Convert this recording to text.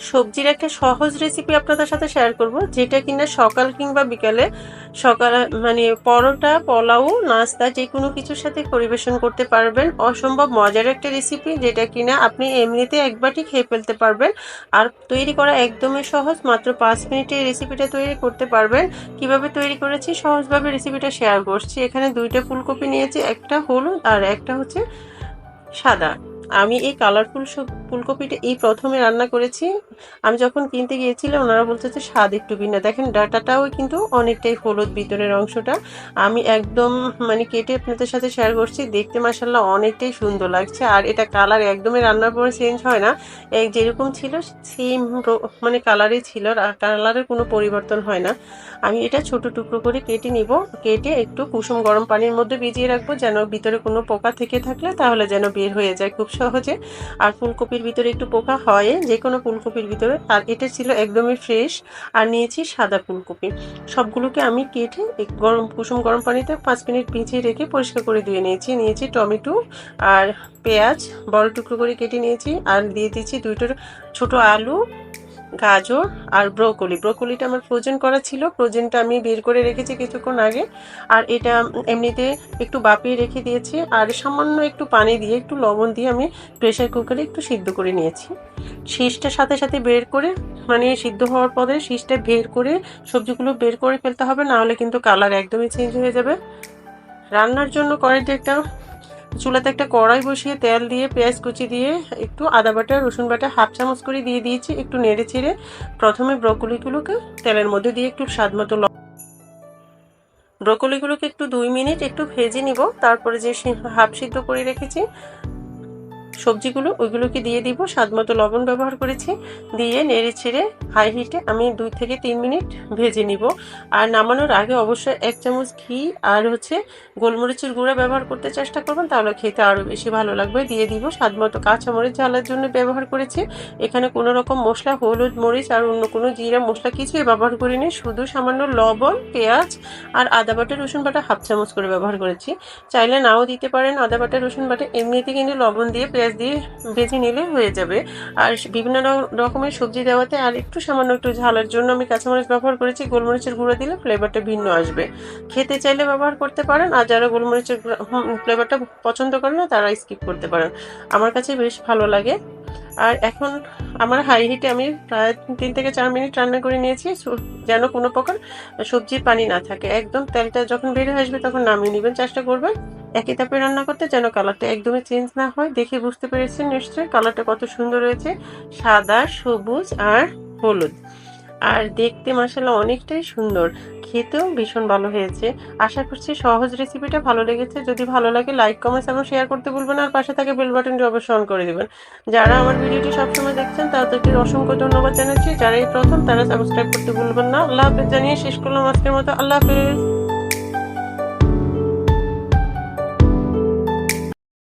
সবজির একটা সহজ রেসিপি আপনাদের সাথে শেয়ার করব, যেটা কিনা সকাল কিংবা বিকালে সকাল মানে পরোটা, পোলাও, নাস্তা যে কোনো কিছুর সাথে পরিবেশন করতে পারবেন। অসম্ভব মজার একটা রেসিপি যেটা কিনা আপনি এমনিতে একবারটি খেয়ে ফেলতে পারবেন। আর তৈরি করা একদমই সহজ, মাত্র পাঁচ মিনিটে এই রেসিপিটা তৈরি করতে পারবেন। কীভাবে তৈরি করেছি? সহজভাবে রেসিপিটা শেয়ার করছি। এখানে দুইটা ফুলকপি নিয়েছি, একটা হলুদ আর একটা হচ্ছে সাদা। আমি এই কালারফুল ফুলকপিটা এই প্রথমে রান্না করেছি। আমি যখন কিনতে গিয়েছিলাম, ওনারা বলছে যে স্বাদ একটু ভিন্ন। দেখেন, ডাটাটাও কিন্তু অনেকটাই হলুদ ভিতরের অংশটা। আমি একদম মানে কেটে আপনাদের সাথে শেয়ার করছি। দেখতে মাসাল্লাহ অনেকটাই সুন্দর লাগছে। আর এটা কালার একদমই রান্নার পরে চেঞ্জ হয় না। এক যেরকম ছিল সেম মানে কালারই ছিল। কালারের কোনো পরিবর্তন হয় না। আমি এটা ছোট টুকরো করে কেটে নিব। কেটে একটু কুসুম গরম পানির মধ্যে ভিজিয়ে রাখব। যেন ভিতরে কোনো পোকা থেকে থাকলে তাহলে যেন বের হয়ে যায়। খুব সহজে। আর ফুলকপির ভিতরে একটু পোকা হয় যে কোনো ফুলকপির ভিতরে। আর এটা ছিল একদমই ফ্রেশ আর নিয়েছি সাদা ফুলকপি। সবগুলোকে আমি কেটে গরম, কুসুম গরম পানিতে পাঁচ মিনিট ভিজিয়ে রেখে পরিষ্কার করে ধুয়ে নিয়েছি। নিয়েছি টমেটো আর পেঁয়াজ, বড় টুকরো করে কেটে নিয়েছি। আর দিয়ে দিয়েছি দুইটোর ছোট আলু গাজর আর ব্রোকলি। ব্রোকলিটা আমার ফ্রোজেন করা ছিল। ফ্রোজেনটা আমি বের করে রেখেছি কিছুক্ষণ আগে। আর এটা এমনিতে একটু বাপিয়ে রেখে দিয়েছি। আর সামান্য একটু পানি দিয়ে, একটু লবণ দিয়ে আমি প্রেশার কুকারে একটু সিদ্ধ করে নিয়েছি। শীষটা সাথে সাথে বের করে মানে সিদ্ধ হওয়ার পরে শীষটা বের করে, সবজিগুলো বের করে ফেলতে হবে। না হলে কিন্তু কালার একদমই চেঞ্জ হয়ে যাবে। রান্নার জন্য কড়াইতে একটা চুলাতে একটা কড়াই বসিয়ে তেল দিয়ে, পেঁয়াজ কুচি দিয়ে, একটু আদা বাটা, রসুন বাটা হাফ চামচ করে দিয়ে দিয়েছি, একটু নেড়ে ছেড়ে প্রথমে ব্রকলিগুলোকে তেলের মধ্যে দিয়ে একটু স্বাদ মতো ব্রকলিগুলোকে একটু দুই মিনিট একটু ভেজে নিব, তারপরে যে হাফ সিদ্ধ করে রেখেছি সবজিগুলো, ওইগুলোকে দিয়ে দিব। স্বাদ মতো লবণ ব্যবহার করেছি। দিয়ে নেড়ে ছেড়ে হাই হিটে আমি দুই থেকে তিন মিনিট ভেজে নিব। আর নামানোর আগে অবশ্যই এক চামচ ঘি আর হচ্ছে গোলমরিচের গুঁড়া ব্যবহার করতে চেষ্টা করবেন, তাহলে খেতে আরও বেশি ভালো লাগবে। দিয়ে দিব স্বাদ মতো কাঁচামরিচ ঝালের জন্য ব্যবহার করেছি। এখানে কোনো রকম মশলা, হলুদ মরিচ আর অন্য কোনো জিরা মশলা কিছুই ব্যবহার করিনি, শুধু সামান্য লবণ, পেঁয়াজ আর আদা বাটা, রসুন বাটা হাফ চামচ করে ব্যবহার করেছি। চাইলে নাও দিতে পারেন, আদা বাটা, রসুন বাটা, এমনিতে কিন্তু লবণ দিয়ে পেঁয়াজ দিয়ে ভেজে নিলে হয়ে যাবে। আর বিভিন্ন রকমের সবজি দেওয়াতে আর একটু সামান্য একটু ঝালের জন্য আমি কাঁচামরিচ ব্যবহার করেছি। গোলমরিচের গুঁড়ো দিলে ফ্লেভারটা ভিন্ন আসবে। খেতে চাইলে ব্যবহার করতে পারেন, আর যারা গোলমরিচের ফ্লেভারটা পছন্দ করে না, তারা স্কিপ করতে পারেন। আমার কাছে বেশ ভালো লাগে। আর এখন আমার হাই হিটে আমি প্রায় তিন থেকে চার মিনিট রান্না করে নিয়েছি। যেন কোনো প্রকার সবজির পানি না থাকে। একদম তেলটা যখন বের হয়ে আসবে তখন নামিয়ে নেবেন। চেষ্টা করবেন একই তাপে রান্না করতে যেন কালারটা একদমই চেঞ্জ না হয়, দেখে বুঝতে পেরেছেন নিশ্চয়ই কালারটা কত সুন্দর রয়েছে সাদা, সবুজ আর হলুদ। আর দেখতে মাসাল্লাহ অনেকটাই সুন্দর, খেতেও ভীষণ ভালো হয়েছে। আশা করছি সহজ রেসিপিটা ভালো লেগেছে, যদি ভালো লাগে লাইক কমেন্টস এবং শেয়ার করতে ভুলবেন আর পাশে থাকে বেল বাটনটি অবশ্যই অন করে দেবেন। যারা আমার ভিডিওটি সবসময় দেখছেন, তাদেরকে অসংখ্য ধন্যবাদ জানাচ্ছি। যারা এই প্রথম, তারা সাবস্ক্রাইব করতে ভুলবেন না। আল্লাহ হাফেজ, জানিয়ে শেষ করলাম আজকের মতো। আল্লাহ হাফেজ।